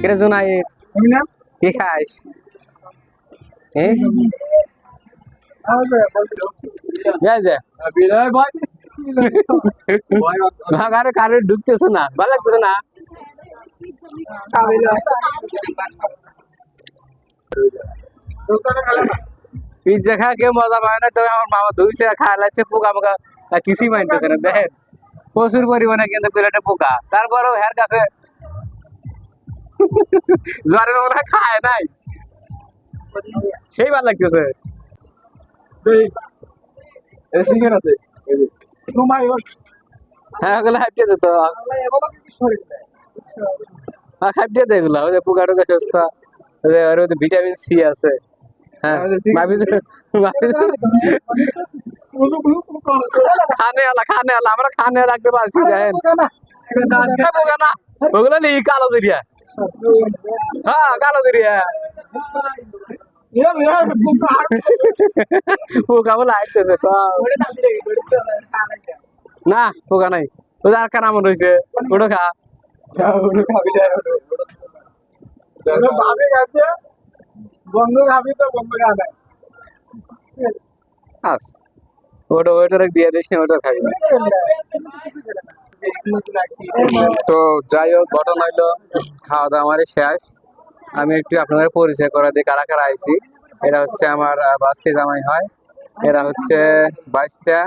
কিরে জোনাই কি খাইস? এ? যায় যায় ভাগারে কারে ঢুকতেছ না ভালো লাগতেছ না? পিজ্জা খা কেউ মজা পায় না তবে আমার মামা ধুইছে খাওয়া লাগছে পোকা পোকা। আর কিছুই মানতেছে না দেখেন। প্রচুর পরিমাণে কিন্তু প্লেটে পোকা। তারপরেও হের কাছে জ্বরের মনে হয় খায় নাই। সেই ভালো লাগতেছে। হ্যাঁ ওগুলো হ্যাঁ ওই যে পোকা টোকা ওই ভিটামিন সি আছে। হ্যাঁ ভাবি যে- ভাবি যে- খানে আলা খানে আলা। আমরা খানে রাখতে পারছি হ্যাঁ, না। ওগুলো নেই কালো দিরিয়া হ্যাঁ কালো দিরিয়া পোকা বলে আসতেছে না পোকা নাই। ওই যে আর কার আমন রয়েছে? ওটা খা। খাবি তো বন্ধ খাবে ওটা দিয়ে দিস না ওটা খাবি না। তো যাই হোক, ঘটনা হইল খাওয়া দাওয়া আমারই শেষ। আমি একটু আপনাদের পরিচয় করা দিই কারা কারা আইছি। এরা হচ্ছে আমার বাস্তি জামাই হয়। এরা হচ্ছে বাইশটা,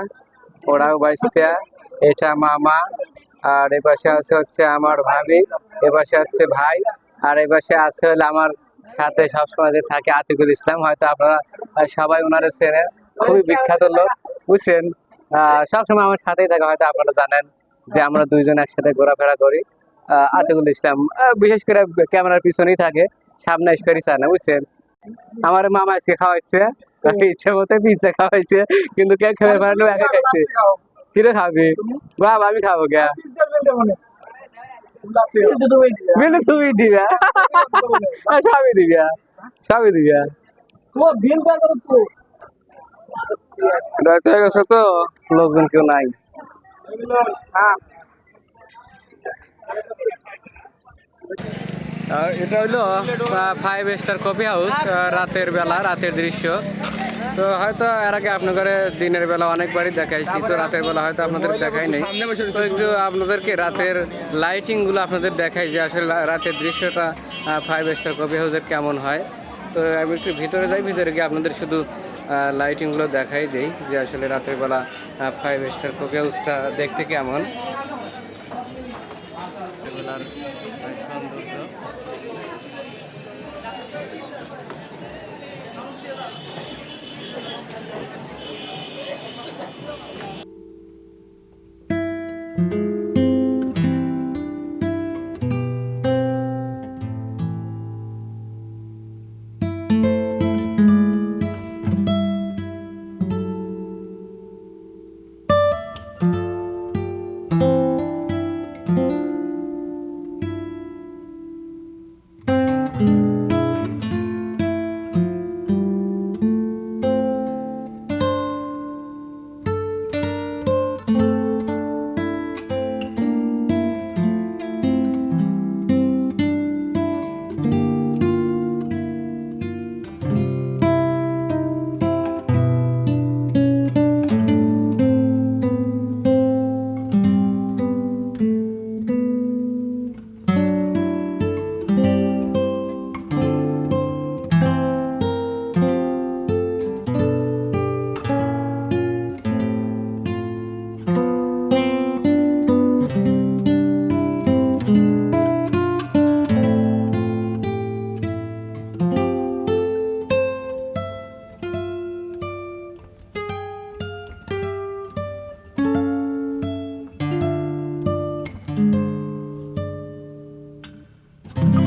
ওরাও বাইশটা, এটা মামা, আর এ পাশে আছে হচ্ছে আমার ভাবি, এ পাশে হচ্ছে ভাই, আর এ পাশে আছে হলো আমার সাথে সবসময় যে থাকে আতিকুল ইসলাম। হয়তো আপনারা সবাই ওনারা চেনেন। খুবই বিখ্যাত লোক, বুঝছেন? সবসময় আমার সাথেই থাকে, হয়তো আপনারা জানেন। যে আমরা দুইজন একসাথে ঘোরাফেরা করি। আতিকুল ইসলাম বিশেষ করে ক্যামেরার পিছনেই থাকে সামনে এসে চায় না বুঝছেন? আমার মামা আজকে খাওয়াচ্ছে ইচ্ছে মতো পিজ্জা খাওয়াইছে কিন্তু কে খেয়ে পারল একা খাইছে। কিরে খাবি? বাবা আমি খাব কে? বিলে তুমি দিবে। আহ, সবই দিবে সবই দিবে। হয়ে গেছে তো লোকজন কেউ নাই। এটা হইল ফাইভ স্টার কফি হাউস রাতের বেলা, রাতের দৃশ্য। তো হয়তো এর আগে আপনাদের দিনের বেলা অনেকবারই দেখাইছি, তো রাতের বেলা হয়তো আপনাদের দেখাই নেই। তো একটু আপনাদেরকে রাতের লাইটিংগুলো আপনাদের দেখাই যে আসলে রাতের দৃশ্যটা ফাইভ স্টার কফি হাউসের কেমন হয়। তো আমি একটু ভিতরে যাই, ভিতরে গিয়ে আপনাদের শুধু লাইটিংগুলো দেখাই দেই যে আসলে রাতের বেলা ফাইভ স্টার কফি হাউসটা দেখতে কেমন। সৌন্দর্য।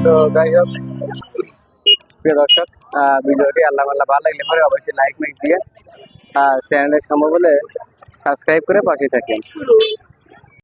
তো যাই হোক, প্রিয় দর্শক ভিডিওটি আল্লাহ আল্লাহ ভালো লাগলে পরে অবশ্যই লাইক মাইক দিয়ে আর চ্যানেলের সম্ভব হলে সাবস্ক্রাইব করে পাশে থাকেন।